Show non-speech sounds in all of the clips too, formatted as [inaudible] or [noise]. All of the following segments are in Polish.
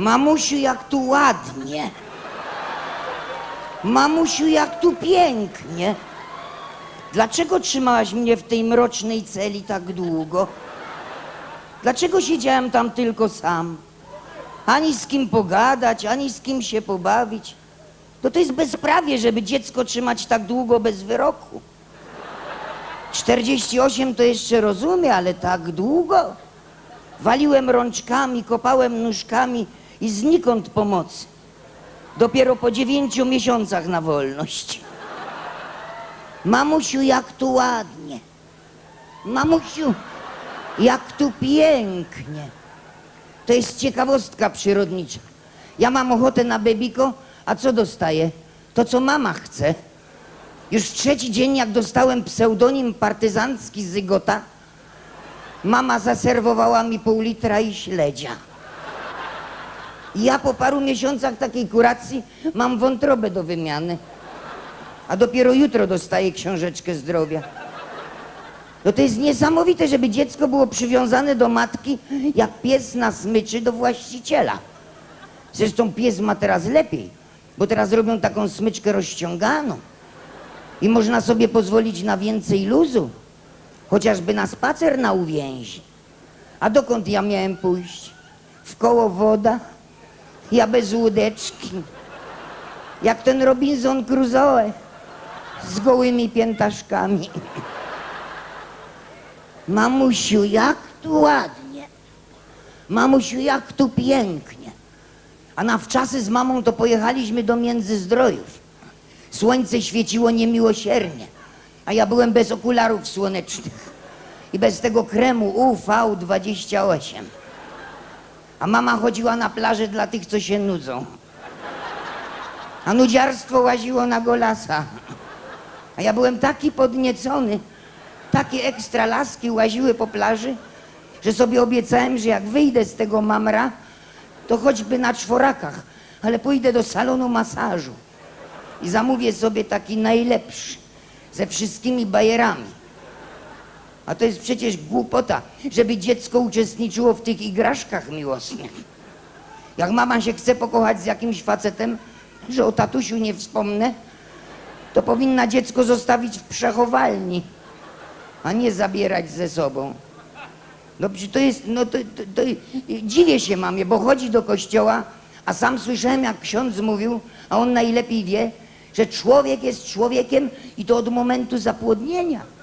Mamusiu, jak tu ładnie. Mamusiu, jak tu pięknie. Dlaczego trzymałaś mnie w tej mrocznej celi tak długo? Dlaczego siedziałem tam tylko sam? Ani z kim pogadać, ani z kim się pobawić. To to jest bezprawie, żeby dziecko trzymać tak długo bez wyroku. 48 to jeszcze rozumiem, ale tak długo? Waliłem rączkami, kopałem nóżkami i znikąd pomocy. Dopiero po dziewięciu miesiącach na wolność. Mamusiu, jak tu ładnie. Mamusiu, jak tu pięknie. To jest ciekawostka przyrodnicza. Ja mam ochotę na bebiko, a co dostaję? To, co mama chce. Już trzeci dzień, jak dostałem pseudonim partyzancki Zygota, mama zaserwowała mi pół litra i śledzia. Ja po paru miesiącach takiej kuracji mam wątrobę do wymiany. A dopiero jutro dostaję książeczkę zdrowia. No to jest niesamowite, żeby dziecko było przywiązane do matki, jak pies na smyczy do właściciela. Zresztą pies ma teraz lepiej, bo teraz robią taką smyczkę rozciąganą. I można sobie pozwolić na więcej luzu, chociażby na spacer na uwięzi. A dokąd ja miałem pójść? W koło woda? Ja bez łódeczki. Jak ten Robinson Crusoe z gołymi piętaszkami. Mamusiu, jak tu ładnie. Mamusiu, jak tu pięknie. A na wczasy z mamą to pojechaliśmy do Międzyzdrojów. Słońce świeciło niemiłosiernie, a ja byłem bez okularów słonecznych i bez tego kremu UV28. A mama chodziła na plażę dla tych, co się nudzą. A nudziarstwo łaziło na golasa. A ja byłem taki podniecony, takie ekstra laski łaziły po plaży, że sobie obiecałem, że jak wyjdę z tego mamra, to choćby na czworakach, ale pójdę do salonu masażu i zamówię sobie taki najlepszy, ze wszystkimi bajerami. A to jest przecież głupota, żeby dziecko uczestniczyło w tych igraszkach miłosnych. Jak mama się chce pokochać z jakimś facetem, że o tatusiu nie wspomnę, to powinna dziecko zostawić w przechowalni, a nie zabierać ze sobą. No to jest, no to, to, to dziwię się mamie, bo chodzi do kościoła, a sam słyszałem, jak ksiądz mówił, a on najlepiej wie, że człowiek jest człowiekiem i to od momentu zapłodnienia.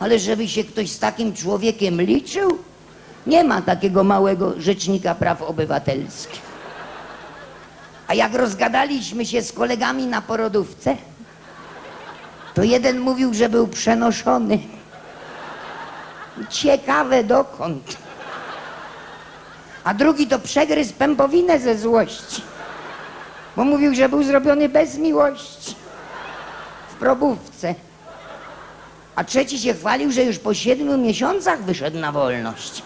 Ale żeby się ktoś z takim człowiekiem liczył, nie ma takiego małego rzecznika praw obywatelskich. A jak rozgadaliśmy się z kolegami na porodówce, to jeden mówił, że był przenoszony. Ciekawe dokąd. A drugi to przegryzł pępowinę ze złości. Bo mówił, że był zrobiony bez miłości. W probówce. A trzeci się chwalił, że już po siedmiu miesiącach wyszedł na wolność.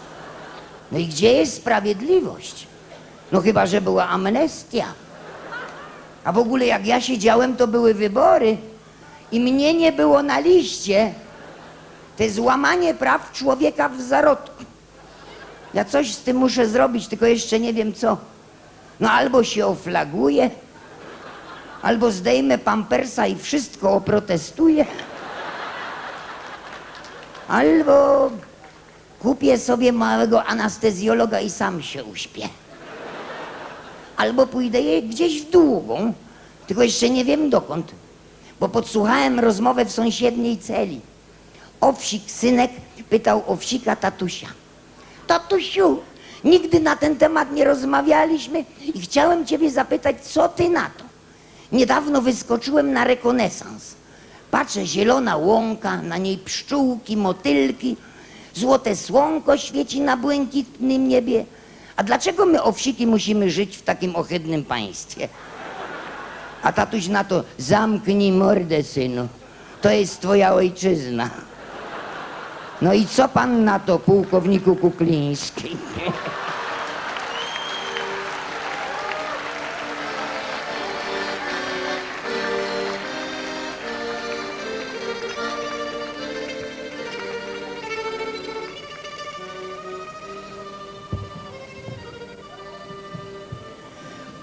No i gdzie jest sprawiedliwość? No chyba, że była amnestia. A w ogóle jak ja siedziałem, to były wybory i mnie nie było na liście. To jest złamanie praw człowieka w zarodku. Ja coś z tym muszę zrobić, tylko jeszcze nie wiem co. No albo się oflaguję, albo zdejmę pampersa i wszystko oprotestuję, albo kupię sobie małego anestezjologa i sam się uśpię. Albo pójdę gdzieś w długą, tylko jeszcze nie wiem dokąd, bo podsłuchałem rozmowę w sąsiedniej celi. Owsik, synek, pytał owsika tatusia. Tatusiu, nigdy na ten temat nie rozmawialiśmy i chciałem ciebie zapytać, co ty na to? Niedawno wyskoczyłem na rekonesans. Patrzę, zielona łąka, na niej pszczółki, motylki, złote słonko świeci na błękitnym niebie. A dlaczego my owsiki musimy żyć w takim ohydnym państwie? A tatuś na to, zamknij mordę, synu. To jest twoja ojczyzna. No i co pan na to, pułkowniku Kukliński? [laughs]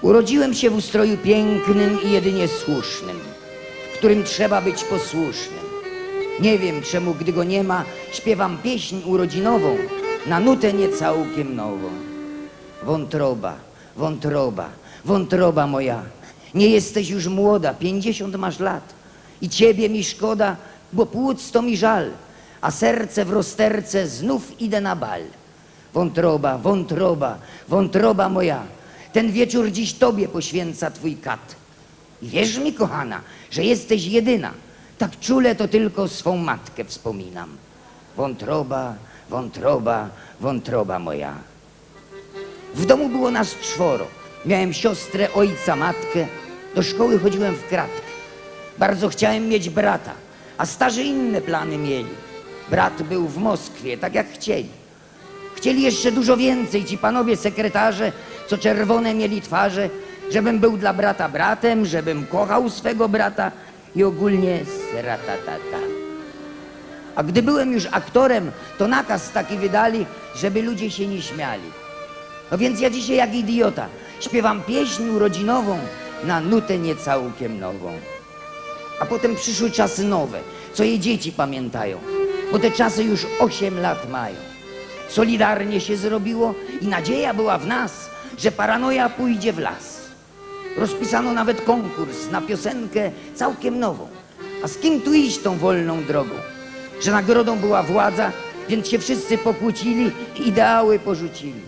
Urodziłem się w ustroju pięknym i jedynie słusznym, w którym trzeba być posłusznym. Nie wiem czemu, gdy go nie ma, śpiewam pieśń urodzinową na nutę nie całkiem nową. Wątroba, wątroba, wątroba moja, nie jesteś już młoda, pięćdziesiąt masz lat i ciebie mi szkoda, bo płuc to mi żal, a serce w rozterce znów idę na bal. Wątroba, wątroba, wątroba moja, ten wieczór dziś tobie poświęca twój kat. I wierz mi, kochana, że jesteś jedyna, tak czule to tylko swą matkę wspominam. Wątroba, wątroba, wątroba moja. W domu było nas czworo. Miałem siostrę, ojca, matkę. Do szkoły chodziłem w kratkę. Bardzo chciałem mieć brata, a starzy inne plany mieli. Brat był w Moskwie, tak jak chcieli. Chcieli jeszcze dużo więcej ci panowie sekretarze, co czerwone mieli twarze, żebym był dla brata bratem, żebym kochał swego brata i ogólnie sratatata. A gdy byłem już aktorem, to nakaz taki wydali, żeby ludzie się nie śmiali. No więc ja dzisiaj jak idiota śpiewam pieśń urodzinową na nutę nie całkiem nową. A potem przyszły czasy nowe, co je dzieci pamiętają, bo te czasy już 8 lat mają. Solidarnie się zrobiło i nadzieja była w nas, że paranoja pójdzie w las. Rozpisano nawet konkurs na piosenkę całkiem nową. A z kim tu iść tą wolną drogą? Że nagrodą była władza, więc się wszyscy pokłócili i ideały porzucili.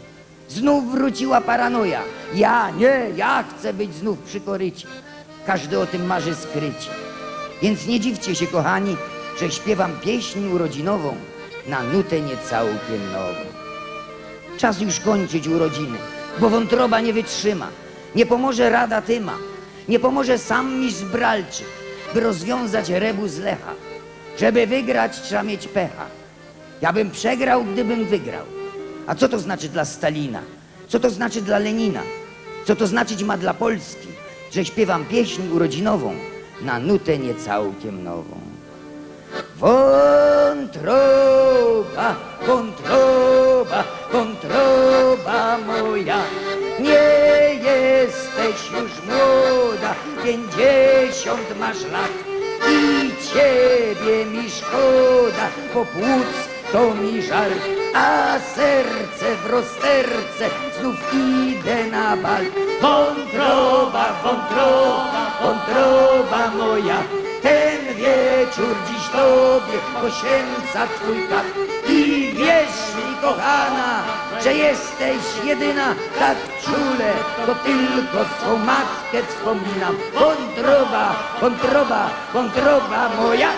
Znów wróciła paranoja. Ja, nie, ja chcę być znów przy korycie. Każdy o tym marzy skrycie. Więc nie dziwcie się, kochani, że śpiewam pieśń urodzinową na nutę nie całkiem nową. Czas już kończyć urodziny, bo wątroba nie wytrzyma. Nie pomoże rada Tyma, nie pomoże sam mistrz Bralczyk, by rozwiązać rebus Lecha. Żeby wygrać, trzeba mieć pecha. Ja bym przegrał, gdybym wygrał. A co to znaczy dla Stalina? Co to znaczy dla Lenina? Co to znaczyć ma dla Polski, że śpiewam pieśń urodzinową na nutę nie całkiem nową? Wątroba, wątroba, wątroba moja, nie jesteś już młoda, pięćdziesiąt masz lat i ciebie mi szkoda, bo płuc to mi żal, a serce w rozterce znów idę na bal. Wątroba, wątroba, wątroba moja, ten wieczór dziś tobie poświęca twój kat. I wierz mi, kochana, że jesteś jedyna, tak czule, to tylko swą matkę wspominam. Wątroba, wątroba, wątroba moja.